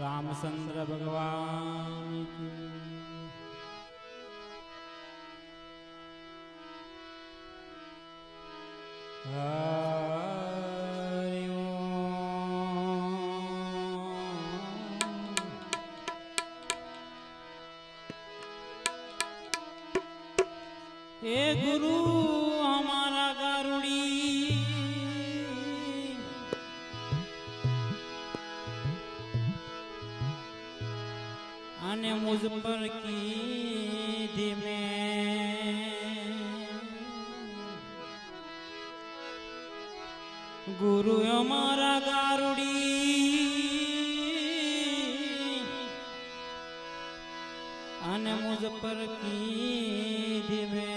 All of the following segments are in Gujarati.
રામચંદ્ર ભગવાન. હા અને મુજ પર કીધી મેં ગુરુ અમારા ગારુડી અને મુજ પર કીધી મેં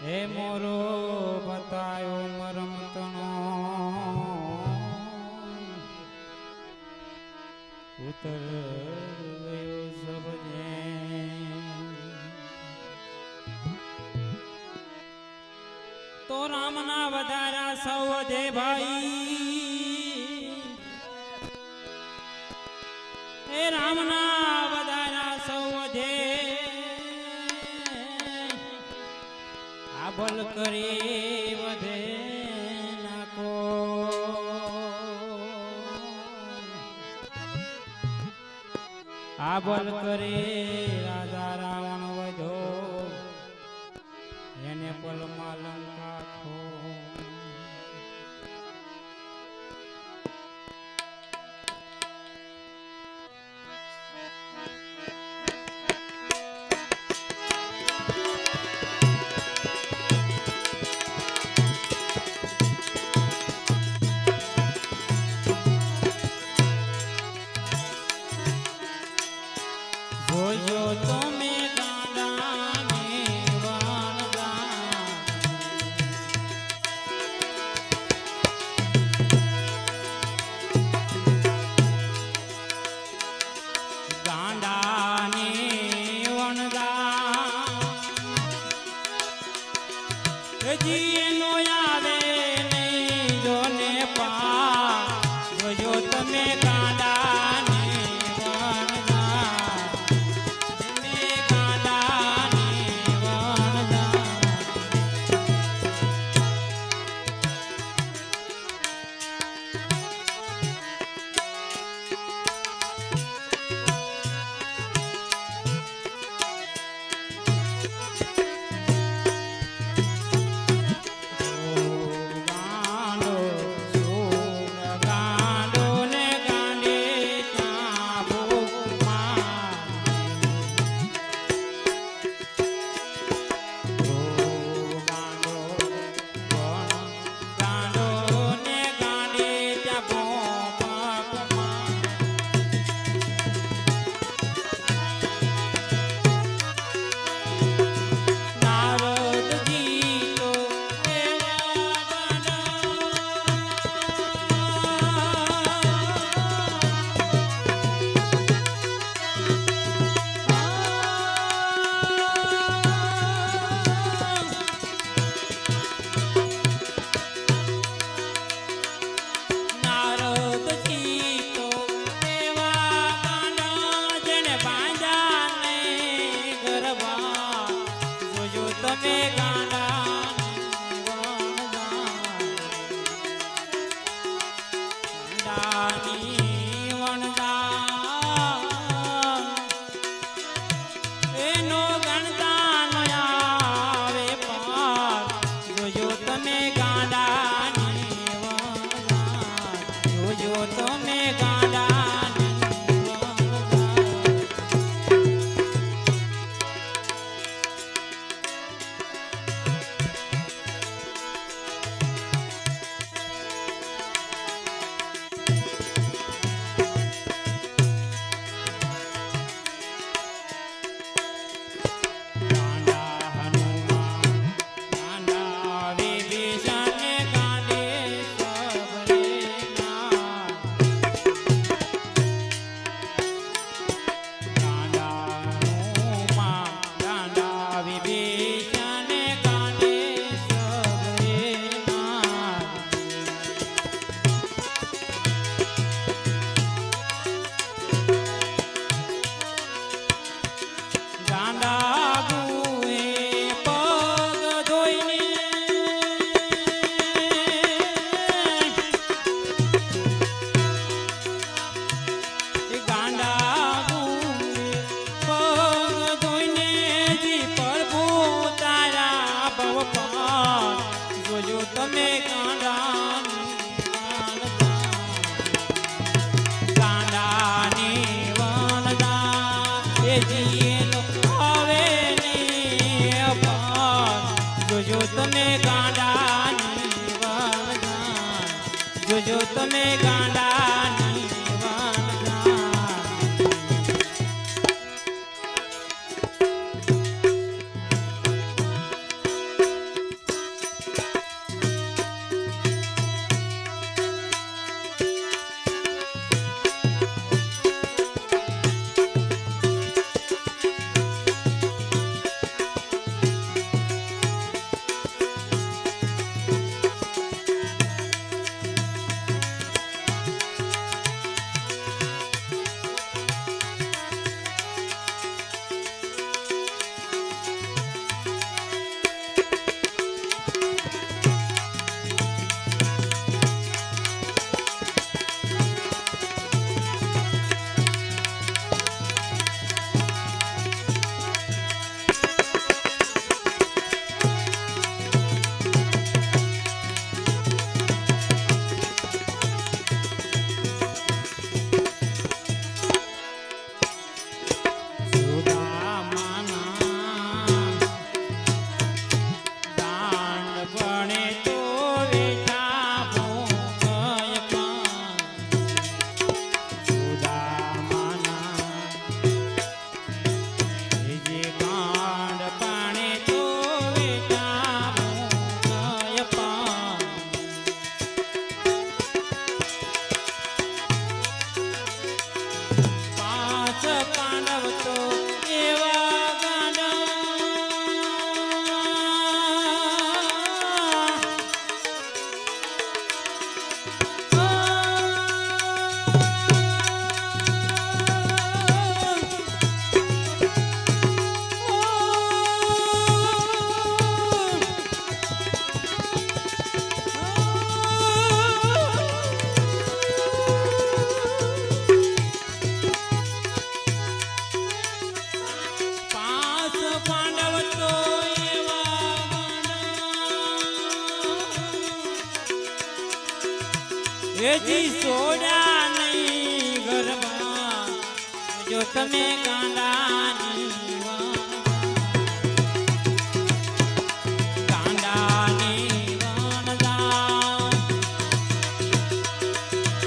હે મોરો બતાયો રામના વધારા સૌ દે ભાઈ એ રામના વધારા સૌ દે આ બોલ કરી વધે નાખો આ બોલ કરે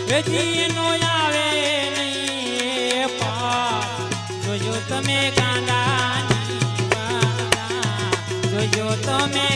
વેચીનો આવે નહીં. પા જોજો તમે કાંદા જોજો તમે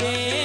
yeah.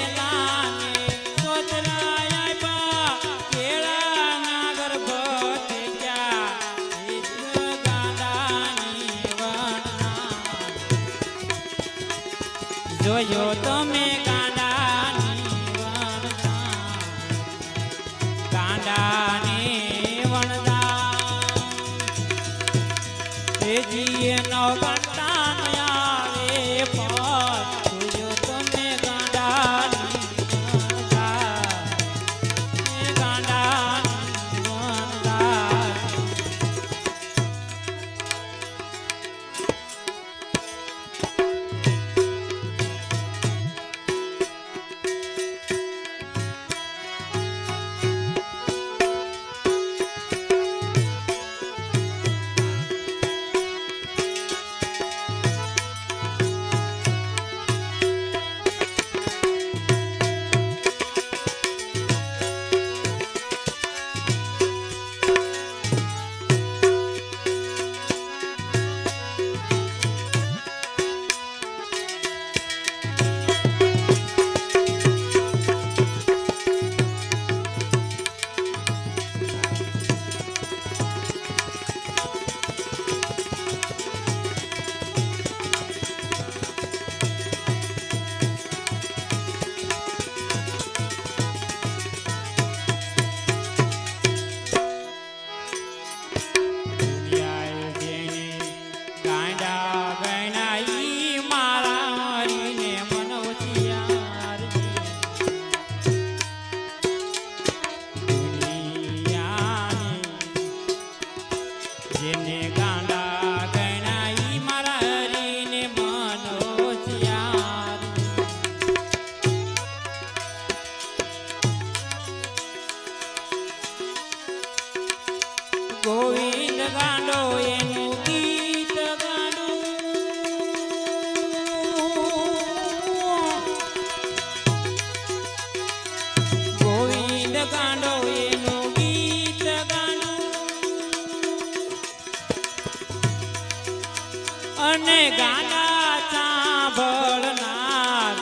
અને ગાંડા સાંભળનાર.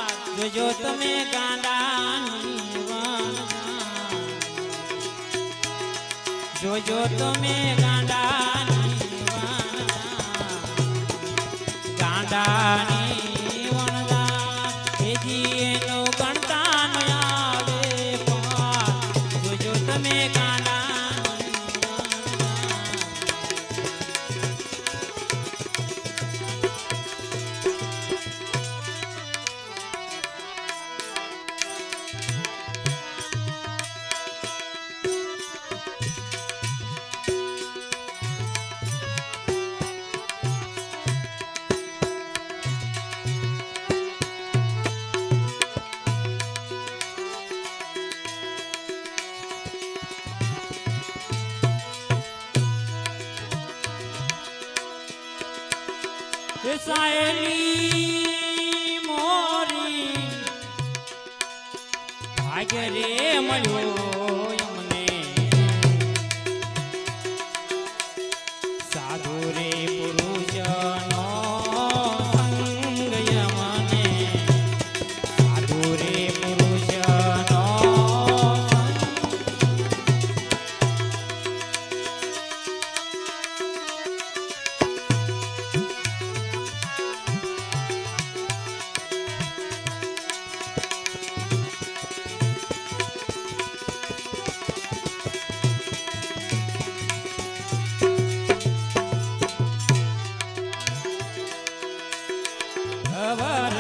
જો તમે ગાંડા જોજો તમે ગાંડા સાયલી મોરી. ભાગ્ય રે મળ્યો. ಅವರ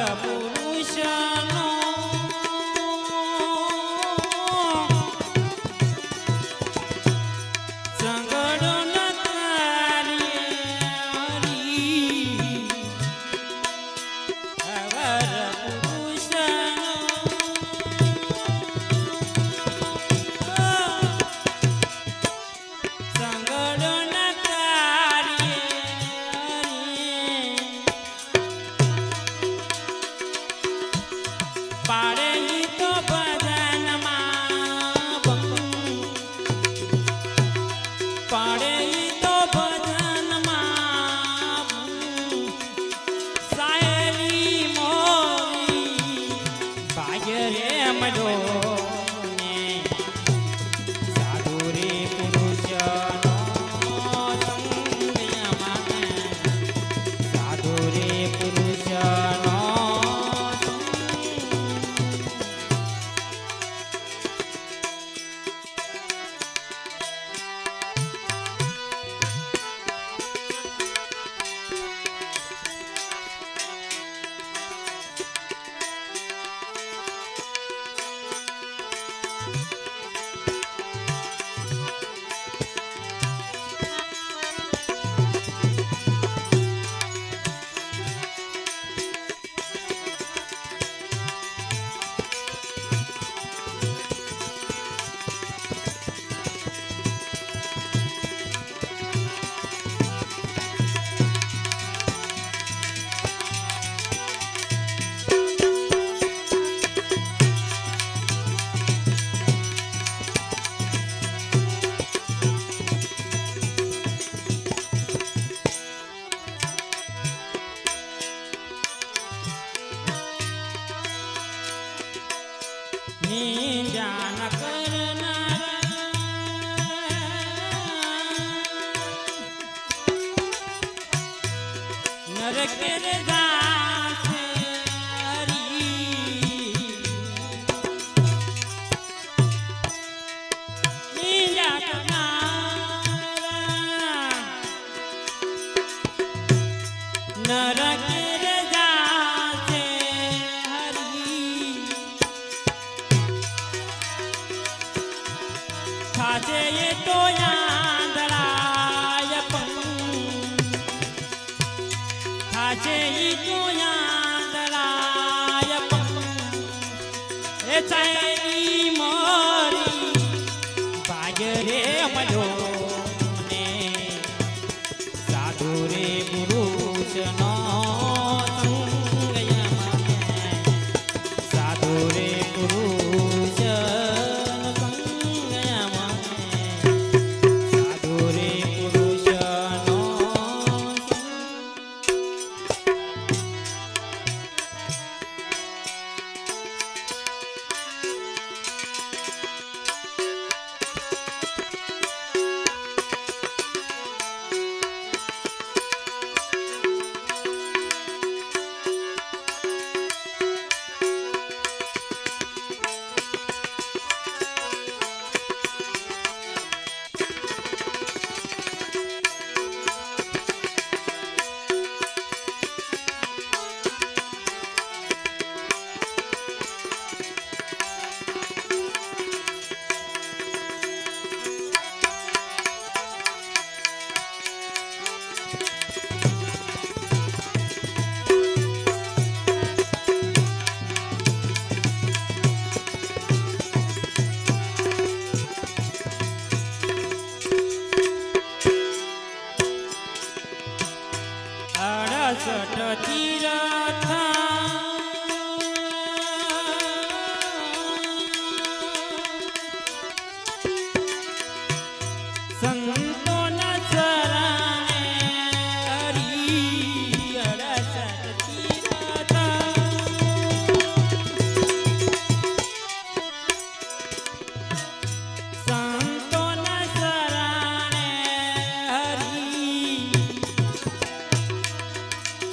રે પુરુષના Aquí